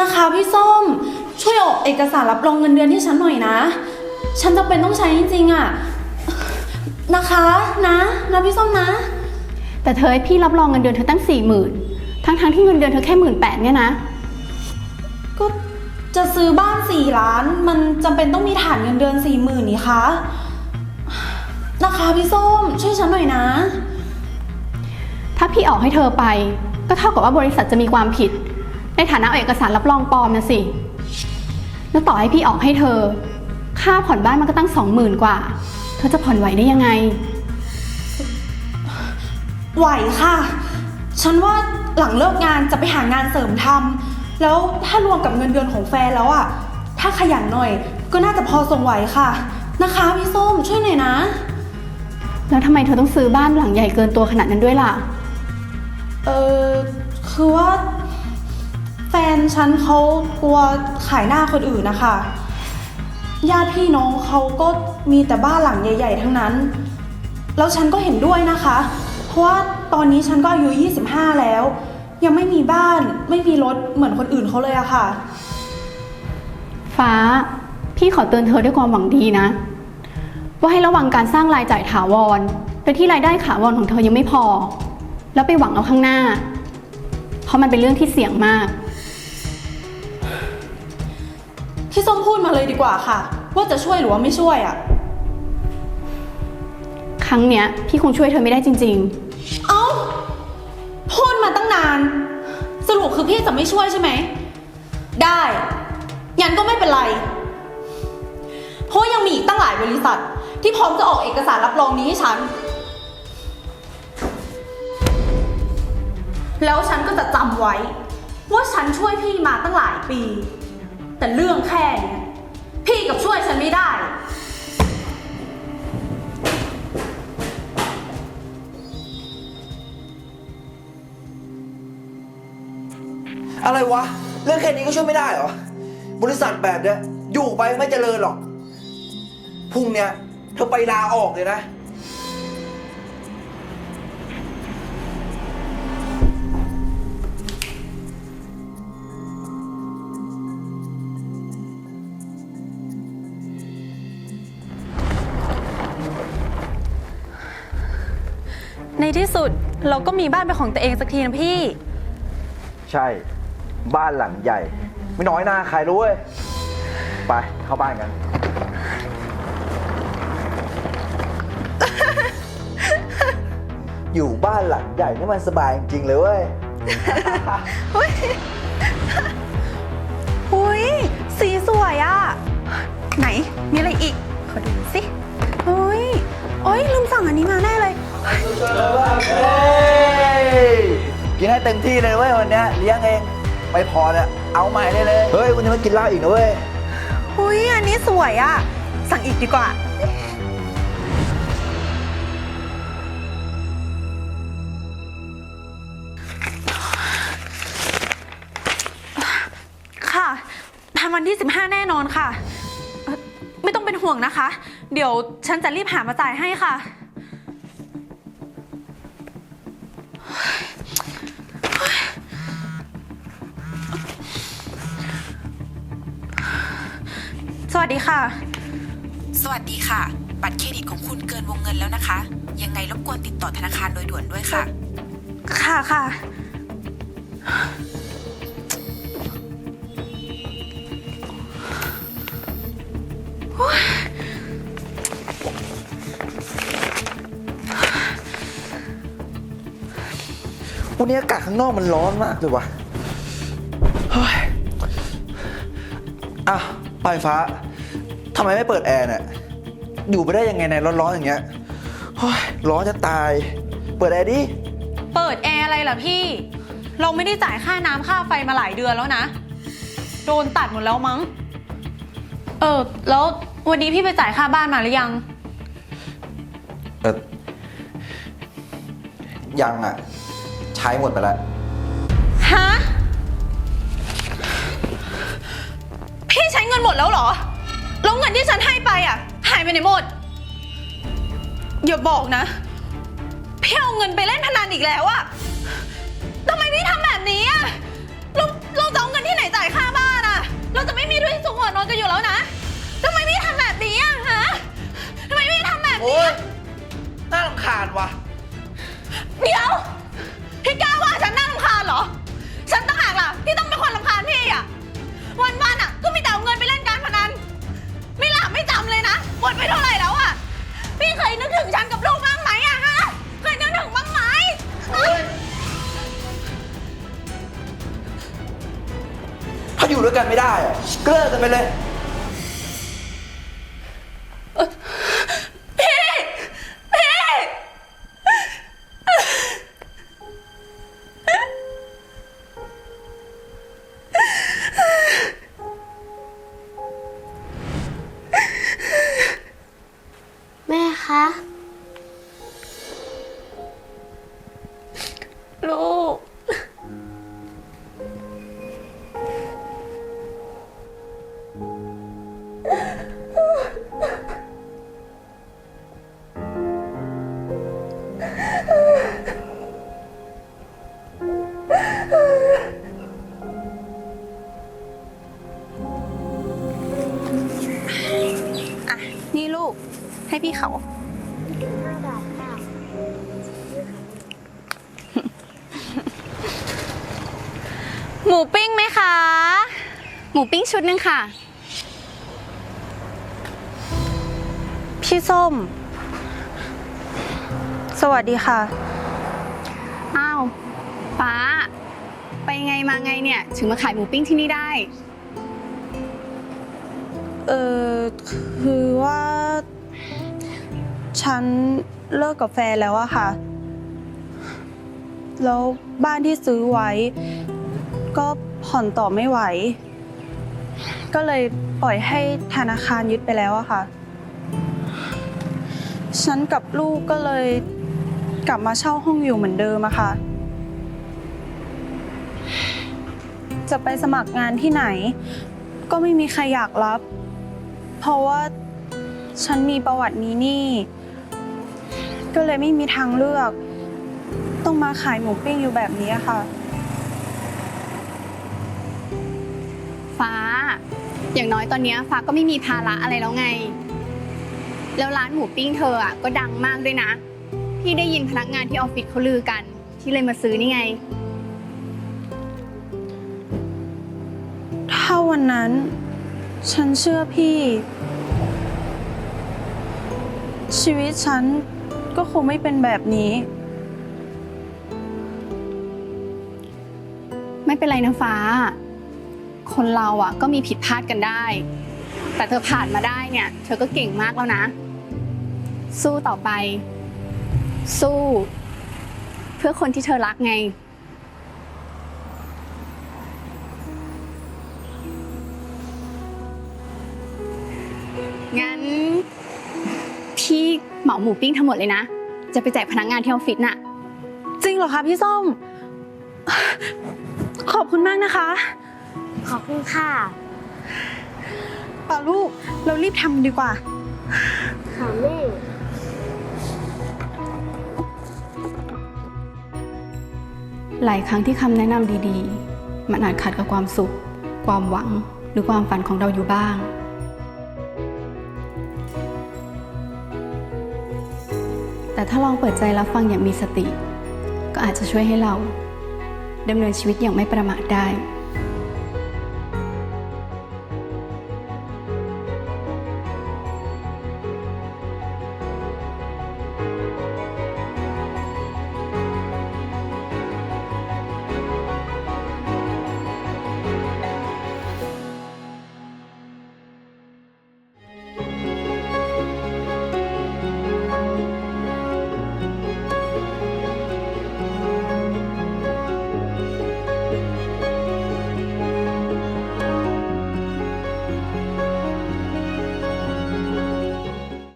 นะคะพี่ส้ม ช่วยออกเอกสารรับรองเงินเดือนให้ฉันหน่อยนะ ฉันจะเป็นต้องใช้จริงๆอะนะคะนะนะพี่ส้มนะ แต่เธอให้พี่รับรองเงินเดือนเธอตั้งสี่หมื่นทั้งทั้งๆที่เงินเดือนเธอแค่หมื่นแปดเนี่ยนะ ก็จะซื้อบ้านสี่ล้าน มันจำเป็นต้องมีฐานเงินเดือนสี่หมื่นนี่คะนะคะพี่ส้ม ช่วยฉันหน่อยนะ ถ้าพี่ออกให้เธอไป ก็เท่ากับว่าบริษัทจะมีความผิดใน ฐานะเอาเอกสารรับรองปลอมนะสิ แล้วต่อให้พี่ออกให้เธอ ค่าผ่อนบ้านมันก็ตั้งสองหมื่นกว่า เธอจะผ่อนไหวได้ยังไง ไหวค่ะ ฉันว่าหลังเลิกงานจะไปหางานเสริมทำแล้วถ้ารวมกับเงินเดือนของแฟนแล้วอะถ้าขยันหน่อย ก็น่าจะพอส่งไหวค่ะ นะคะพี่ส้มช่วยหน่อยนะ แล้วทำไมเธอต้องซื้อบ้านหลังใหญ่เกินตัวขนาดนั้นด้วยล่ะ เออคือว่า แฟนฉันเขากลัวขายหน้าคนอื่นนะคะ ญาติพี่น้องเขาก็มีแต่บ้านหลังใหญ่ ๆ ทั้งนั้น แล้วฉันก็เห็นด้วยนะคะ เพราะว่าตอนนี้ฉันก็อายุ 25 แล้ว ยังไม่มีบ้านไม่มีรถเหมือนคนอื่นเขาเลยอะค่ะ ฟ้า พี่ขอเตือนเธอด้วยความหวังดีนะ ว่าให้ระวังการสร้างรายจ่ายถาวรโดยที่รายได้ถาวรของเธอยังไม่พอ แล้วไปหวังเอาข้างหน้า เพราะมันเป็นเรื่องที่เสี่ยงมาก พี่ส้มพูดมาเลยดีกว่าค่ะ ว่าจะช่วยหรือว่าไม่ช่วยอะครั้งเนี้ยพี่คงช่วยเธอไม่ได้จริง เอ้า พูดมาตั้งนาน สรุปคือพี่จะไม่ช่วยใช่ไหม ได้งั้นก็ไม่เป็นไร เพราะยังมีอีกตั้งหลายบริษัท ที่พร้อมจะออกเอกสารรับรองนี้ให้ฉัน แล้วฉันก็จะจำไว้ ว่าฉันช่วยพี่มาตั้งหลายปี แต่เรื่องแค่เนี้ยพี่กับช่วยฉันไม่ได้ อะไรวะ เรื่องแค่นี้ก็ช่วยไม่ได้เหรอ บริษัทแบบเนี้ยอยู่ไปไม่เจริญหรอก พรุ่งเนี้ยเธอไปลาออกเลยนะ ที่สุด เราก็มีบ้านเป็นของตัวเองสักทีนะพี่ ใช่ บ้านหลังใหญ่ ไม่น้อยหน้าใครรู้เว้ย ไปเข้าบ้านกัน อยู่บ้านหลังใหญ่นี่มันสบายจริงๆเลยเว้ย ต็มที่เลยเว้ยวันเนี้ยเลี้ยงเองไม่พอเนี่ยเอาใหม่ได้เลยเฮ้ยวันนี้มากินเหล้าอีกนะเว้ยอุ้ยอันนี้สวยอะสั่งอีกดีกว่า ค่ะทันวันที่ 15 แน่นอนค่ะเอ่อไม่ต้องเป็นห่วงนะคะ เดี๋ยวฉันจะรีบหามาจ่ายให้ค่ะ สวัสดีค่ะ สวัสดีค่ะ บัตรเครดิตของคุณเกินวงเงินแล้วนะคะ ยังไงรบกวนติดต่อธนาคารโดยด่วนด้วยค่ะ ค่ะค่ะ วันนี้อากาศข้างนอกมันร้อนมากเลยว่ะเฮ้ยอะปลายฟ้า ทำไมไม่เปิดแอร์เนี่ยอยู่ไปได้ยังไงในร้อนๆอย่างเงี้ยเฮ้ยร้อนจะตาย เปิดแอร์ดิ เปิดแอร์อะไรล่ะพี่ เราไม่ได้จ่ายค่าน้ำค่าไฟมาหลายเดือนแล้วนะ โดนตัดหมดแล้วมั้ง เออ แล้ววันนี้พี่ไปจ่ายค่าบ้านมาหรือยัง เออยังอะ ใช้หมดไปแล้ว ฮะ พี่ใช้เงินหมดแล้วเหรอ แล้วเงินที่ฉันให้ไปอะ หายไปไหนหมด อย่าบอกนะ พี่เอาเงินไปเล่นพนันอีกแล้วอะทำไมพี่ทำแบบนี้อะเราเราจะเอาเงินที่ไหนจ่ายค่าบ้านอะ เราจะไม่มีด้วยสุขหัวนอนกันอยู่แล้วนะทำไมพี่ทำแบบนี้อะฮะทำไมพี่ทำแบบนี้น่ารำคาญว่ะ เดี๋ยวพี่กล้าว่าฉันน่ารำคาญเหรอ ฉันต้องหากล่ะพี่ต้องเป็นคนรำคาญพี่อะวันวัน หมดไปเท่าไหร่แล้วอะพี่เคยนึกถึงฉันกับลูกบ้างไหมอะฮะ เคยนึกถึงบ้างไหมถ้าอยู่ด้วยกันไม่ได้อะก็เลิกกันไปเลย ให้พี่เขา หมูปิ้งไหมคะ หมูปิ้งชุดหนึงค่ะ พี่ส้ม สวัสดีค่ะ อ้าวฟ้า ไปไงมาไงเนี่ย ถึงมาขายหมูปิ้งที่นี่ได้ เออคือว่า ฉันเลิกกับแฟนแล้วอะค่ะ แล้วบ้านที่ซื้อไว้ ก็ผ่อนต่อไม่ไหว ก็เลยปล่อยให้ธนาคารยึดไปแล้วอะค่ะ ฉันกับลูกก็เลยกลับมาเช่าห้องอยู่เหมือนเดิมอะค่ะ จะไปสมัครงานที่ไหน ก็ไม่มีใครอยากรับ เพราะว่าฉันมีประวัติมีหนี้ ก็เลยไม่มีทางเลือก ต้องมาขายหมูปิ้งอยู่แบบนี้ค่ะ ฟ้า อย่างน้อยตอนเนี้ยฟ้าก็ไม่มีภาระอะไรแล้วไง แล้วร้านหมูปิ้งเธออะก็ดังมากด้วยนะ พี่ได้ยินพนักงานที่ออฟฟิศเขาลือกัน ที่เลยมาซื้อนี่ไง ถ้าวันนั้น ฉันเชื่อพี่ ชีวิตฉัน ก็คงไม่เป็นแบบนี้ ไม่เป็นไรนะฟ้า คนเราอะ ก็มีผิดพลาดกันได้ แต่เธอผ่านมาได้เนี่ย เธอก็เก่งมากแล้วนะ สู้ต่อไป สู้ เพื่อคนที่เธอรักไง เหมาหมูปิ้งทั้งหมดเลยนะ จะไปแจกพนักงานที่ออฟฟิศน่ะ จริงเหรอคะพี่ส้ม ขอบคุณมากนะคะ ขอบคุณค่ะป่าลูกเรารีบทำดีกว่า ค่ะแม่หลายครั้งที่คำแนะนำดีๆ มันอาจขัดกับความสุข ความหวัง หรือความฝันของเราอยู่บ้าง แต่ถ้าลองเปิดใจรับฟังอย่างมีสติ ก็อาจจะช่วยให้เราดำเนินชีวิตอย่างไม่ประมาทได้